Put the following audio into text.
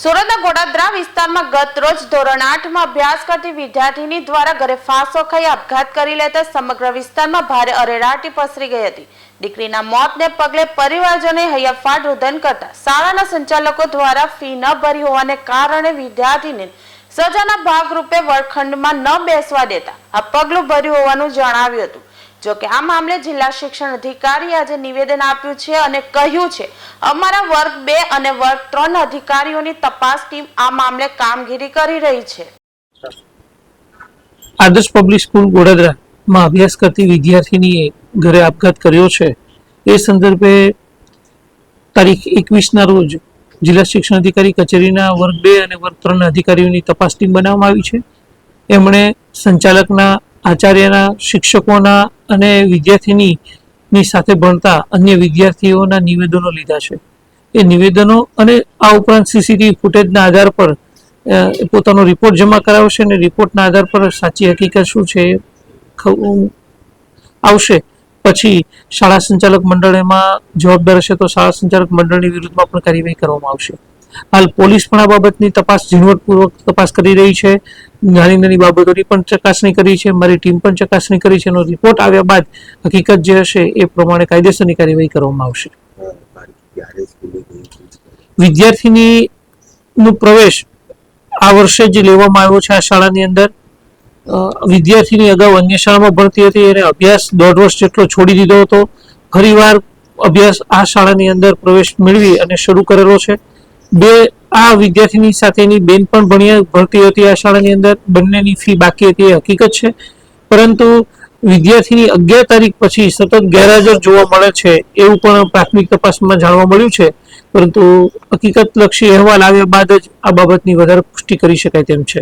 સુરતના ગોડાદરા વિસ્તારમાં ગત રોજ ધોરણ આઠમાં અભ્યાસ કરતી વિદ્યાર્થીની દ્વારા ઘરે ફાંસો ખાઈ આપઘાત કરી લેતા સમગ્ર વિસ્તારમાં ભારે અરેરાટી પસરી ગઈ હતી. દીકરીના મોતને પગલે પરિવારજોને હૈયાફાટ રુદન કરતા શાળાના સંચાલકો દ્વારા ફી ન ભરી હોવાને કારણે વિદ્યાર્થીને સજાના ભાગરૂપે વર્ગખંડમાં ન બેસવા દેતા આ પગલું ભર્યું હોવાનું જણાવ્યું હતું. જો કે આ મામલે જિલ્લા શિક્ષણ અધિકારી આજે નિવેદન આપ્યું છે અને કહ્યું છે, અમારા વર્ગ બે અને વર્ગ ત્રણ અધિકારીઓની તપાસ ટીમ આ મામલે કામગીરી કરી રહી છે. આદર્શ પબ્લિક સ્કૂલ ગોડાદરામાં અભ્યાસ કરતી વિદ્યાર્થીનીએ ઘરે આપઘાત કર્યો છે. એ સંદર્ભે તારીખ એકવીસના રોજ જિલ્લા શિક્ષણ અધિકારી કચેરીના વર્ગ બે અને વર્ગ ત્રણ અધિકારીઓની તપાસ ટીમ બનાવવામાં આવી છે. એમણે સંચાલકના, આચાર્યના, શિક્ષકોના અને વિદ્યાર્થીનીની સાથે ભણતા અન્ય વિદ્યાર્થીઓના નિવેદનો લીધા છે. એ નિવેદનો અને આ ઉપરાંત સીસીટીવી ફૂટેજના આધાર પર પોતાનો રિપોર્ટ જમા કરાવશે અને રિપોર્ટના આધાર પર સાચી હકીકત શું છે આવશે. પછી શાળા સંચાલક મંડળમાં જવાબદાર હશે તો શાળા સંચાલક મંડળની વિરુદ્ધમાં પણ કાર્યવાહી કરવામાં આવશે. હાલ પોલીસ પણ આ બાબતની તપાસ ઝીણવટપૂર્વક તપાસ કરી રહી છે. નાની નાની બાબતોની પણ ચકાસણી કરી છે. મારી ટીમ પણ ચકાસણી કરી છે. એનો રિપોર્ટ આવ્યા બાદ હકીકત જે હશે એ પ્રમાણે કાયદેસરની કાર્યવાહી કરવામાં આવશે? વિદ્યાર્થીની નું પ્રવેશ આ વર્ષે જ લેવામાં આવ્યો છે આ શાળાની અંદર. વિદ્યાર્થીની અગાઉ અન્ય શાળામાં ભણતી હતી. એને અભ્યાસ દોઢ વર્ષ જેટલો છોડી દીધો હતો. ફરીવાર અભ્યાસ આ શાળાની અંદર પ્રવેશ મેળવી અને શરૂ કરેલો છે. બે આ વિદ્યાર્થીની સાથેની બેન પણ ભણ્યા, ભણતી હતી આ શાળાની અંદર. બંનેની ફી બાકી હતી, એ હકીકત છે. પરંતુ વિદ્યાર્થીની અગિયાર તારીખ પછી સતત ગેરહાજર જોવા મળે છે એવું પણ પ્રાથમિક તપાસમાં જાણવા મળ્યું છે. પરંતુ હકીકતલક્ષી અહેવાલ આવ્યા બાદ જ આ બાબતની વધારે પુષ્ટિ કરી શકાય તેમ છે.